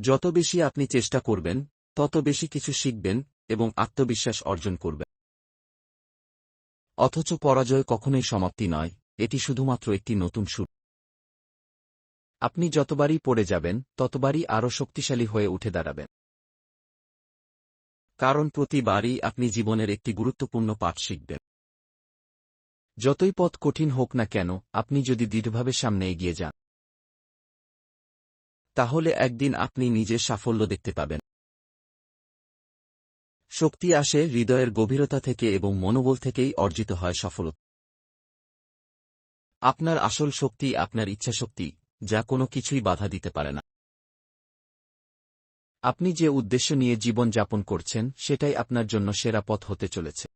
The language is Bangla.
যত বেশি আপনি চেষ্টা করবেন, তত বেশি কিছু শিখবেন এবং আত্মবিশ্বাস অর্জন করবেন। অথচ পরাজয় কখনোই সমাপ্তি নয়, এটি শুধুমাত্র একটি নতুন শুরু। আপনি যতবারই পড়ে যাবেন, ততবারই আরও শক্তিশালী হয়ে উঠে দাঁড়াবেন। কারণ প্রতিবারই আপনি জীবনের একটি গুরুত্বপূর্ণ পাঠ শিখবেন। যতই পথ কঠিন হোক না কেন, আপনি যদি দৃঢ়ভাবে সামনে এগিয়ে যান তাহলে একদিন আপনি নিজের সাফল্য দেখতে পাবেন। শক্তি আসে হৃদয়ের গভীরতা থেকে এবং মনোবল থেকেই অর্জিত হয় সফলতা। আপনার আসল শক্তি আপনার ইচ্ছাশক্তি, যা কোনো কিছুই বাধা দিতে পারে না। আপনি যে উদ্দেশ্য নিয়ে জীবন যাপন করছেন, সেটাই আপনার জন্য সেরা পথ হতে চলেছে।